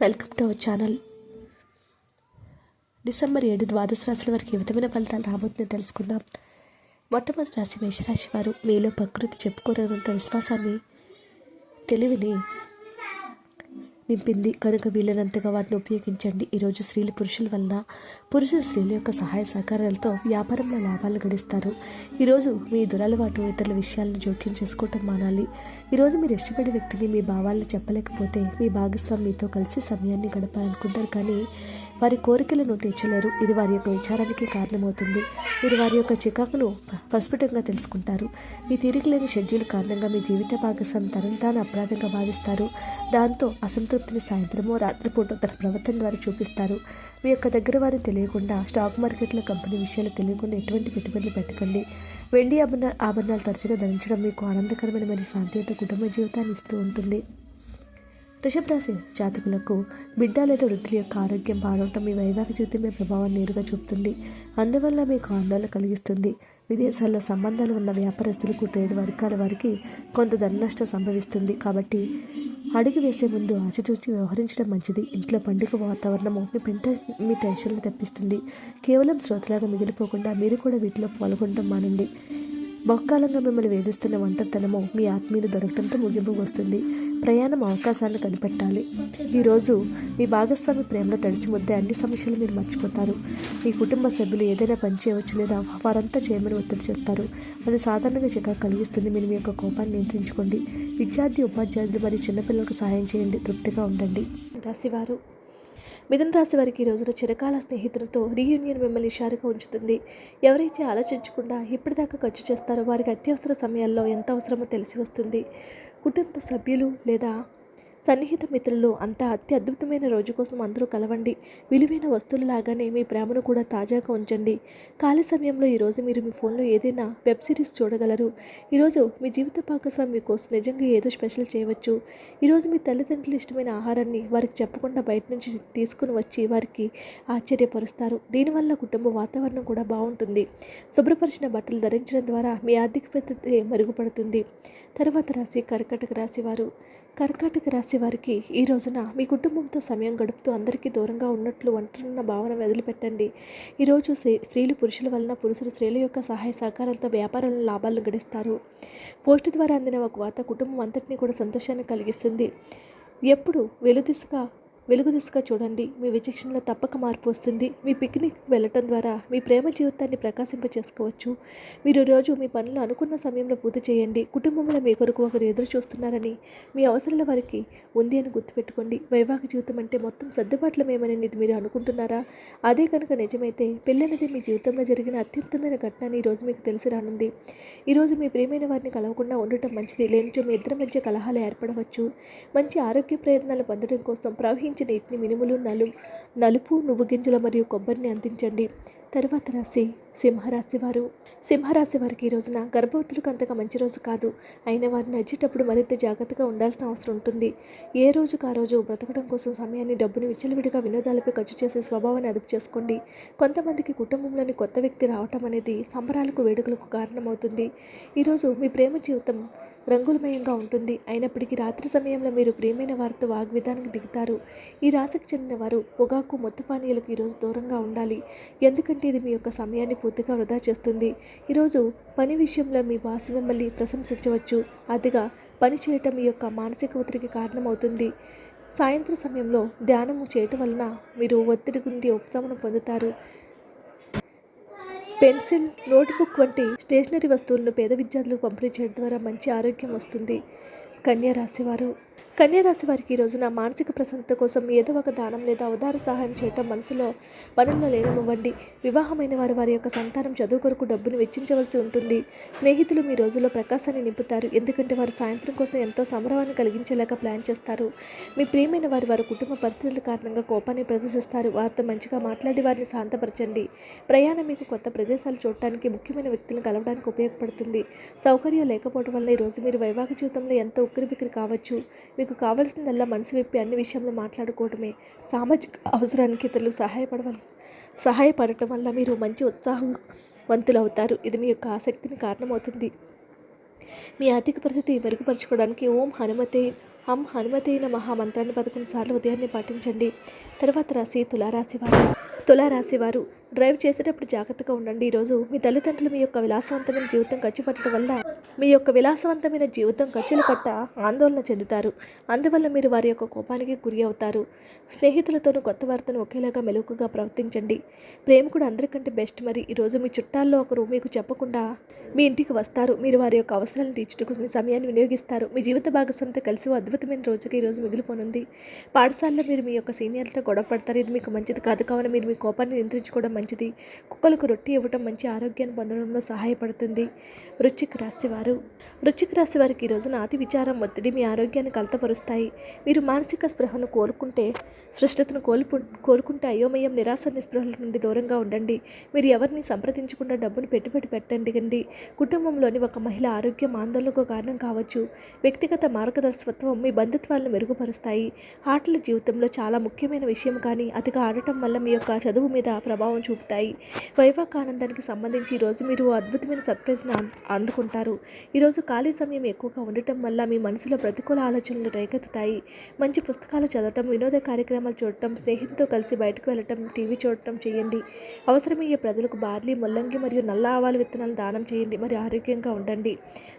Welcome to our channel. December ఏడు ద్వాదశ రాశుల వారికి ఏ విధమైన ఫలితాలు రాబోతుందో తెలుసుకుందాం. మొట్టమొదటి రాశి మేషరాశి వారు మీలో ప్రకృతి చెప్పుకోలేనంత విశ్వాసాన్ని తెలివిని నింపింది. కనుక వీలైనంతగా వాటిని ఉపయోగించండి. ఈరోజు స్త్రీలు పురుషుల వలన పురుషులు స్త్రీల యొక్క సహాయ సహకారాలతో వ్యాపారంలో లాభాలు గడిస్తారు. ఈరోజు మీ దురలవాటు ఇతరుల విషయాలను జోక్యం చేసుకోవటం మానాలి. ఈరోజు మీరు ఇష్టపడే వ్యక్తిని మీ భావాలను చెప్పలేకపోతే మీ భాగస్వామి మీతో కలిసి సమయాన్ని గడపాలనుకుంటారు. కానీ వారి కోరికలను తీర్చలేరు. ఇది వారి యొక్క విచారానికి కారణమవుతుంది. మీరు వారి యొక్క చికాకును ప్రస్ఫుటంగా తెలుసుకుంటారు. మీ తీరికలేని షెడ్యూల్ కారణంగా మీ జీవిత భాగస్వామి తనను తాను అపరాధంగా భావిస్తారు. దాంతో అసంతృప్తిని సాయంత్రమో రాత్రిపూట తన ప్రవర్తన ద్వారా చూపిస్తారు. మీ యొక్క దగ్గర వారిని తెలియకుండా స్టాక్ మార్కెట్లో కంపెనీ విషయాలు తెలియకుండా ఎటువంటి పెట్టుబడులు పెట్టకండి. వెండి ఆభరణ ఆభరణాలు తరచుగా ధరించడం మీకు ఆనందకరమైన మరియు శాంతియుత కుటుంబ జీవితాన్ని ఇస్తూ ఉంటుంది. రాశి జాతకులకు బిడ్డ లేదా వృద్ధుల యొక్క ఆరోగ్యం బాగుండటం మీ వైవాహిక జీవితమే ప్రభావాన్ని నేరుగా చూపుతుంది. అందువల్ల మీకు ఆందోళన కలిగిస్తుంది. విదేశాల్లో సంబంధాలు ఉన్న వ్యాపారస్తులకు ట్రేడ్ వర్గాల వారికి కొంత ధననష్టం సంభవిస్తుంది. కాబట్టి అడుగు వేసే ముందు ఆచితూచి వ్యవహరించడం మంచిది. ఇంట్లో పండుగ వాతావరణము మీ పెంట మీ టెన్షన్లు తెప్పిస్తుంది. కేవలం శ్రోతలాగా మిగిలిపోకుండా మీరు కూడా వీటిలో పాల్గొనడం మానండి. బహుకాలంగా మిమ్మల్ని వేధిస్తున్న ఒంటరితనము మీ ఆత్మీయులు దొరకడంతో ముగింపు వస్తుంది. ప్రయాణం అవకాశాలను కనిపెట్టాలి. ఈరోజు మీ భాగస్వామి ప్రేమలో తడిసి ముద్దే అన్ని సమస్యలు మీరు మర్చిపోతారు. మీ కుటుంబ సభ్యులు ఏదైనా పని చేయవచ్చు లేదా వారంతా చేయమని ఒత్తిడి చేస్తారు. అది సాధారణంగా చికాకు కలిగిస్తుంది. మీరు మీ యొక్క కోపాన్ని నియంత్రించుకోండి. విద్యార్థి ఉపాధ్యాయులు మరియు చిన్నపిల్లలకు సహాయం చేయండి. తృప్తిగా ఉండండి. రాశివారు మిథున రాశి వారికి ఈ రోజున చిరకాల స్నేహితులతో రీయూనియన్ మిమ్మల్ని షారుగా ఉంచుతుంది. ఎవరైతే ఆలోచించకుండా ఇప్పటిదాకా ఖర్చు చేస్తారో వారికి అత్యవసర సమయాల్లో ఎంత అవసరమో తెలిసి వస్తుంది. కుటుంబ సభ్యులు లేదా సన్నిహిత మిత్రులు అంత అతి అద్భుతమైన రోజు కోసం అందరూ కలవండి. విలువైన వస్తువులు లాగానే మీ ప్రేమను కూడా తాజాగా ఉంచండి. ఖాళీ సమయంలో ఈరోజు మీరు మీ ఫోన్లో ఏదైనా వెబ్ సిరీస్ చూడగలరు. ఈరోజు మీ జీవిత భాగస్వామి మీకోసం నిజంగా ఏదో స్పెషల్ చేయవచ్చు. ఈరోజు మీ తల్లిదండ్రులు ఇష్టమైన ఆహారాన్ని వారికి చెప్పకుండా బయట నుంచి తీసుకుని వచ్చి వారికి ఆశ్చర్యపరుస్తారు. దీనివల్ల కుటుంబ వాతావరణం కూడా బాగుంటుంది. శుభ్రపరిచిన బట్టలు ధరించడం ద్వారా మీ ఆర్థిక పరిస్థితి మెరుగుపడుతుంది. తర్వాత రాశి కర్కటక రాశి వారు. కర్కాటక రాశి వారికి ఈ రోజున మీ కుటుంబంతో సమయం గడుపుతూ అందరికీ దూరంగా ఉన్నట్లు ఒంటరిన్న భావన వదిలిపెట్టండి. ఈరోజు స్త్రీలు పురుషుల వలన పురుషులు స్త్రీల యొక్క సహాయ సహకారాలతో వ్యాపారంలో లాభాలను గడిస్తారు. పోస్ట్ ద్వారా అందిన ఒక వార్త కుటుంబం అంతటినీ కూడా సంతోషాన్ని కలిగిస్తుంది. ఎప్పుడు వెలుదిశగా వెలుగు దిశగా చూడండి. మీ విచక్షణలో తప్పక మార్పు వస్తుంది. మీ పిక్నిక్ వెళ్ళటం ద్వారా మీ ప్రేమ జీవితాన్ని ప్రకాశింప చేసుకోవచ్చు. మీరు రోజు మీ పనులు అనుకున్న సమయంలో పూర్తి చేయండి. కుటుంబంలో మీ కొరకు ఒకరు ఎదురు చూస్తున్నారని మీ అవసరాల వారికి ఉంది అని గుర్తుపెట్టుకోండి. వైవాహిక జీవితం అంటే మొత్తం సర్దుబాట్లమేమని ఇది మీరు అనుకుంటున్నారా? అదే కనుక నిజమైతే పెళ్ళనేది మీ జీవితంలో జరిగిన అత్యుత్తమైన ఘటన ఈరోజు మీకు తెలిసి రానుంది. ఈరోజు మీ ప్రియమైన వారిని కలవకుండా ఉండటం మంచిది. లేనిచో మీ ఇద్దరి మధ్య కలహాలు ఏర్పడవచ్చు. మంచి ఆరోగ్య ప్రయత్నాలు పొందడం కోసం ప్రవహించే నీటిని మినుములు నలు నలుపు నువ్వు గింజల మరియు కొబ్బరిని అందించండి. తర్వాత రాశి సింహరాశి వారు. సింహరాశి వారికి ఈ రోజున గర్భవతులకు అంతగా మంచి రోజు కాదు. అయిన వారిని నడిచేటప్పుడు మరింత జాగ్రత్తగా ఉండాల్సిన అవసరం ఉంటుంది. ఏ రోజుకు ఆ రోజు బ్రతకడం కోసం సమయాన్ని డబ్బుని విచ్చలవిడిగా వినోదాలపై ఖర్చు చేసే స్వభావాన్ని అదుపు చేసుకోండి. కొంతమందికి కుటుంబంలోని కొత్త వ్యక్తి రావటం అనేది సంబరాలకు వేడుకలకు కారణమవుతుంది. ఈరోజు మీ ప్రేమ జీవితం రంగులమయంగా ఉంటుంది. అయినప్పటికీ రాత్రి సమయంలో మీరు ప్రియమైన వారితో వాగ్విధానికి దిగుతారు. ఈ రాశికి చెందిన వారు పొగాకు మొత్తపానీయులకు ఈరోజు దూరంగా ఉండాలి. ఎందుకంటే ఇది మీ యొక్క సమయాన్ని పూర్తిగా వృధా చేస్తుంది. ఈరోజు పని విషయంలో మీ బాస్ మిమ్మల్ని ప్రశంసించవచ్చు. అదిగా పని చేయటం మీ యొక్క మానసిక ఒత్తిడికి కారణమవుతుంది. సాయంత్రం సమయంలో ధ్యానము చేయటం వలన మీరు ఒత్తిడి గుండి ఉపశమనం పొందుతారు. పెన్సిల్ నోట్బుక్ వంటి స్టేషనరీ వస్తువులను పేద విద్యార్థులకు పంపిణీ చేయడం ద్వారా మంచి ఆరోగ్యం వస్తుంది. కన్యా రాశివారు కన్యారాశి వారికి ఈ రోజున మానసిక ప్రశాంతత కోసం ఏదో ఒక దానం లేదా ఉదార సహాయం చేయటం మనసులో పనుల్లో లేనవ్వండి వివాహమైన వారు వారి యొక్క సంతానం చదువు కొరకు డబ్బును వెచ్చించవలసి ఉంటుంది. స్నేహితులు మీ రోజుల్లో ప్రకాశాన్ని నింపుతారు. ఎందుకంటే వారు సాయంత్రం కోసం ఎంతో సంబరాన్ని కలిగించేలాగా ప్లాన్ చేస్తారు. మీ ప్రియమైన వారు వారి కుటుంబ పరిస్థితుల కారణంగా కోపాన్ని ప్రదర్శిస్తారు. వారితో మంచిగా మాట్లాడి వారిని శాంతపరచండి. ప్రయాణం మీకు కొత్త ప్రదేశాలు చూడటానికి ముఖ్యమైన వ్యక్తులను కలవడానికి ఉపయోగపడుతుంది. సౌకర్యం లేకపోవడం వల్ల ఈరోజు మీరు వైవాహిక జీవితంలో ఎంతో ఉక్కిరిబిక్కిరి కావచ్చు. మీకు కావాల్సిందల్లా మనసు విప్పి అన్ని విషయంలో మాట్లాడుకోవడమే సామాజిక అవసరానికి ఇతరులు సహాయపడవల్ సహాయపడటం వల్ల మీరు మంచి ఉత్సాహవంతులు అవుతారు ఇది మీ యొక్క ఆసక్తిని కారణమవుతుంది. మీ ఆర్థిక పరిస్థితి మెరుగుపరచుకోవడానికి ఓం హనుమతే హం హనుమతి మహా మంత్రాన్ని పదకొండు సార్లు ఉదయాన్నే పాటించండి. తర్వాత రాశి తులారాశి వారు తులారాశి వారు డ్రైవ్ చేసేటప్పుడు జాగ్రత్తగా ఉండండి. ఈరోజు మీ తల్లిదండ్రులు మీ యొక్క విలాసవంతమైన జీవితం ఖర్చు పెట్టడం వల్ల మీ యొక్క విలాసవంతమైన జీవితం ఖర్చుల పట్ల ఆందోళన చెందుతారు. అందువల్ల మీరు వారి యొక్క కోపానికి గురి అవుతారు. స్నేహితులతోనూ కొత్త వారితోనూ ఒకేలాగా మెలకుగా ప్రవర్తించండి. ప్రేమికుడు అందరికంటే బెస్ట్. మరి ఈరోజు మీ చుట్టాల్లో ఒకరు మీకు చెప్పకుండా మీ ఇంటికి వస్తారు. మీరు వారి యొక్క అవసరాలను తీర్చుటకు మీ సమయాన్ని వినియోగిస్తారు. మీ జీవిత భాగస్వామితో కలిసి అద్భుతమైన రోజుకి ఈరోజు మిగిలిపోనుంది. పాఠశాలలో మీరు మీ యొక్క సీనియర్లతో గొడవ పడతారు. ఇది మీకు మంచిది కాదు. కావున మీరు మీ కోపాన్ని నియంత్రించుకోవడం మంచిది. కుక్కలకు రొట్టి ఇవ్వటం మంచి ఆరోగ్యాన్ని పొందడంలో సహాయపడుతుంది. వృశ్చిక రాశి వారు. వృశ్చిక రాశి వారికి ఈ రోజున అతి విచారం ఒత్తిడి మీ ఆరోగ్యాన్ని కలతపరుస్తాయి. మీరు మానసిక స్పృహను కోరుకుంటే సృష్టతను కోల్పు కోరుకుంటే అయోమయం నిరాశ నిస్పృహల నుండి దూరంగా ఉండండి. మీరు ఎవరిని సంప్రదించకుండా డబ్బును పెట్టుబడి పెట్టండి కండి కుటుంబంలోని ఒక మహిళ ఆరోగ్యం ఆందోళనకు కారణం కావచ్చు. వ్యక్తిగత మార్గదర్శకత్వం మీ బంధుత్వాలను మెరుగుపరుస్తాయి. ఆటల జీవితంలో చాలా ముఖ్యమైన విషయం కానీ అతిగా ఆడటం వల్ల మీ యొక్క చదువు మీద ప్రభావం చూపుతాయి. వైవాకానందానికి సంబంధించి ఈరోజు మీరు అద్భుతమైన సర్ప్రైజ్ని అందుకుంటారు. ఈరోజు ఖాళీ సమయం ఎక్కువగా ఉండటం వల్ల మీ మనసులో ప్రతికూల ఆలోచనలు రేకెత్తుతాయి. మంచి పుస్తకాలు చదవటం వినోద కార్యక్రమాలు చూడటం స్నేహితులతో కలిసి బయటకు వెళ్ళటం టీవీ చూడటం చేయండి. అవసరమయ్యే ప్రజలకు బార్లీ ముల్లంగి మరియు నల్ల ఆవాల విత్తనాలు దానం చేయండి. మరి ఆరోగ్యంగా ఉండండి.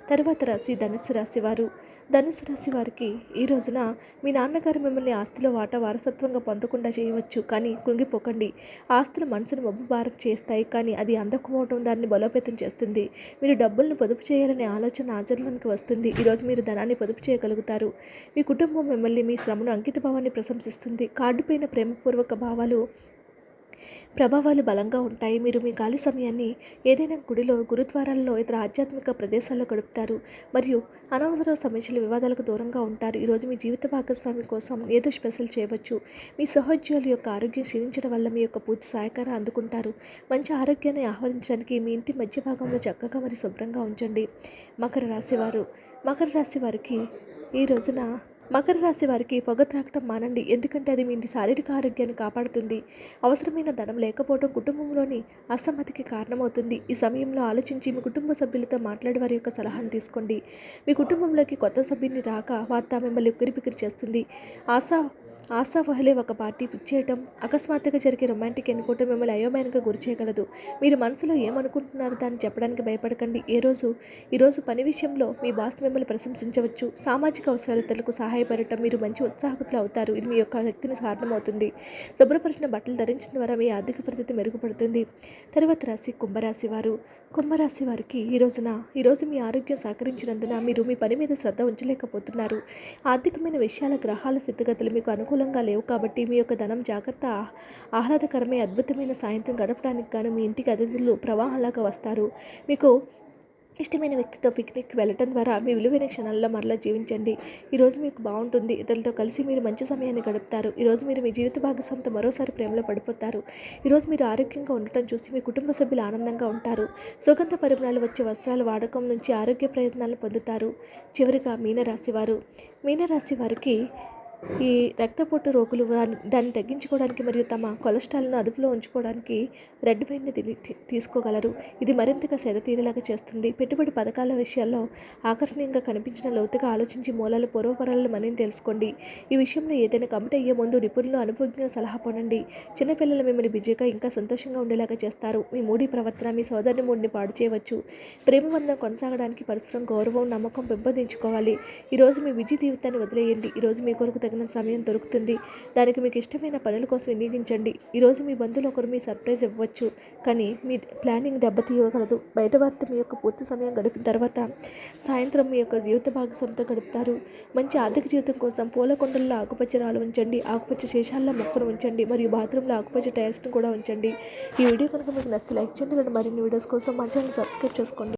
తర్వాత రాశి ధనుసు రాశి వారు. ధనుసు రాశి వారికి ఈ రోజున మీ నాన్నగారు మిమ్మల్ని ఆస్తిలో వాటా వారసత్వంగా పొందకుండా చేయవచ్చు. కానీ కృంగిపోకండి. ఆస్తులు మనసు మనసును మబ్బు చేస్తాయి. కానీ అది అందకపోవడం దాన్ని బలోపేతం చేస్తుంది. మీరు డబ్బులను పొదుపు చేయాలనే ఆలోచన ఆచరణలోకి వస్తుంది. ఈరోజు మీరు ధనాన్ని పొదుపు చేయగలుగుతారు. మీ కుటుంబం మిమ్మల్ని మీ శ్రమను అంకిత భావాన్ని ప్రశంసిస్తుంది కార్డుపైన ప్రేమపూర్వక భావాలు ప్రభావాలు బలంగా ఉంటాయి. మీరు మీ ఖాళీ సమయాన్ని ఏదైనా గుడిలో గురుద్వారాల్లో ఇతర ఆధ్యాత్మిక ప్రదేశాల్లో గడుపుతారు. మరియు అనవసర సమస్యలు వివాదాలకు దూరంగా ఉంటారు. ఈరోజు మీ జీవిత భాగస్వామి కోసం ఏదో స్పెషల్ చేయవచ్చు. మీ సహోద్యోగుల యొక్క ఆరోగ్యం క్షీణించడం వల్ల మీ యొక్క పూర్తి సహకారం అందుకుంటారు. మంచి ఆరోగ్యాన్ని ఆహ్వానించడానికి మీ ఇంటి మధ్య భాగంలో చక్కగా మరి శుభ్రంగా ఉంచండి. మకర రాశివారు మకర రాశి వారికి ఈ రోజున మకర రాశి వారికి పొగ త్రాగటం మానండి. ఎందుకంటే అది మీ ఇంటి శారీరక ఆరోగ్యాన్ని కాపాడుతుంది. అవసరమైన ధనం లేకపోవడం కుటుంబంలోని అసమ్మతికి కారణమవుతుంది. ఈ సమయంలో ఆలోచించి మీ కుటుంబ సభ్యులతో మాట్లాడి వారి యొక్క సలహాను తీసుకోండి. మీ కుటుంబంలోకి కొత్త సభ్యుని రాక వార్త మిమ్మల్ని ఉక్కిరిపిక్కిరి చేస్తుంది. ఆశా ఆశావహులే ఒక పార్టీ పిక్ చేయటం అకస్మాత్తుగా జరిగే రొమాంటిక్ ఎన్నుకోవటం మిమ్మల్ని అయోమయంగా గురి చేయగలదు. మీరు మనసులో ఏమనుకుంటున్నారో దాన్ని చెప్పడానికి భయపడకండి. ఏ రోజు ఈరోజు పని విషయంలో మీ బాస్ మిమ్మల్ని ప్రశంసించవచ్చు. సామాజిక అవసరాలకు సహాయపడటం మీరు మంచి ఉత్సాహకులు అవుతారు. ఇది మీ యొక్క శక్తిని కారణమవుతుంది శుభ్రపరిచిన బట్టలు ధరించడం ద్వారా మీ ఆర్థిక పరిస్థితి మెరుగుపడుతుంది. తర్వాత రాశి కుంభరాశి వారు. కుంభరాశి వారికి ఈ రోజున ఈరోజు మీ ఆరోగ్యం సహకరించినందున మీరు మీ పని మీద శ్రద్ధ ఉంచలేకపోతున్నారు. ఆర్థికమైన విషయాల గ్రహాల స్థితిగతులు మీకు అనుకూలంగా లేవు కాబట్టి మీ యొక్క ధనం జాగ్రత్త ఆహ్లాదకరమే అద్భుతమైన సాయంత్రం గడపడానికి గాను మీ ఇంటికి అతిథులు ప్రవాహంలాగా వస్తారు. మీకు ఇష్టమైన వ్యక్తితో పిక్నిక్ వెళ్ళటం ద్వారా మీ విలువైన క్షణాల్లో మరలా జీవించండి. ఈరోజు మీకు బాగుంటుంది. ఇతరులతో కలిసి మీరు మంచి సమయాన్ని గడుపుతారు. ఈరోజు మీరు మీ జీవిత భాగస్వామితో మరోసారి ప్రేమలో పడిపోతారు. ఈరోజు మీరు ఆరోగ్యంగా ఉండటం చూసి మీ కుటుంబ సభ్యులు ఆనందంగా ఉంటారు. సుగంధ పరిమాణాలు వచ్చే వస్త్రాల వాడకం నుంచి ఆరోగ్య ప్రయత్నాలను పొందుతారు. చివరిగా మీనరాశి వారు. మీనరాశి వారికి ఈ రక్తపోటు రోగులు దాన్ని తగ్గించుకోవడానికి మరియు తమ కొలెస్ట్రాల్ను అదుపులో ఉంచుకోవడానికి రెడ్ వైన్ని తిని తీసుకోగలరు. ఇది మరింతగా సెద తీరేలాగా చేస్తుంది. పెట్టుబడి పథకాల విషయాల్లో ఆకర్షణీయంగా కనిపించిన లోతుగా ఆలోచించి మూలాలు పూర్వపరాలను మరింత తెలుసుకోండి. ఈ విషయంలో ఏదైనా కమిట్ అయ్యే ముందు నిపుణులు అనుభవజ్ఞ సలహా పొందండి. చిన్నపిల్లలు మిమ్మల్ని బిజీగా ఇంకా సంతోషంగా ఉండేలాగా చేస్తారు. మీ మూడి ప్రవర్తన మీ సోదరుని మూడిని పాడు చేయవచ్చు. ప్రేమ బంధం కొనసాగడానికి పరస్పరం గౌరవం నమ్మకం పెంపొందించుకోవాలి. ఈరోజు మీ విద్య జీవితాన్ని వదిలేయండి. ఈరోజు మీ కొరకు తగిన సమయం దొరుకుతుంది. దానికి మీకు ఇష్టమైన పనుల కోసం వినియోగించండి. ఈరోజు మీ బంధువులు ఒకరు మీ సర్ప్రైజ్ ఇవ్వచ్చు. కానీ మీ ప్లానింగ్ దెబ్బతీయగలదు. బయట వారితో మీ యొక్క పూర్తి సమయం గడిపిన తర్వాత సాయంత్రం మీ యొక్క జీవిత భాగస్వామితో గడుపుతారు. మంచి ఆర్థిక జీవితం కోసం పూల కొండల్లో ఆకుపచ్చ రాళ్ళు ఉంచండి. ఆకుపచ్చ శేషాల్లో మొక్కను ఉంచండి. మరియు బాత్రూంలో ఆకుపచ్చ టైల్స్ను కూడా ఉంచండి. ఈ వీడియో కనుక మీకు నచ్చితే లైక్ చేయండి. ఇలాంటి మరిన్ని వీడియోస్ కోసం మా ఛానల్ సబ్స్క్రైబ్ చేసుకోండి.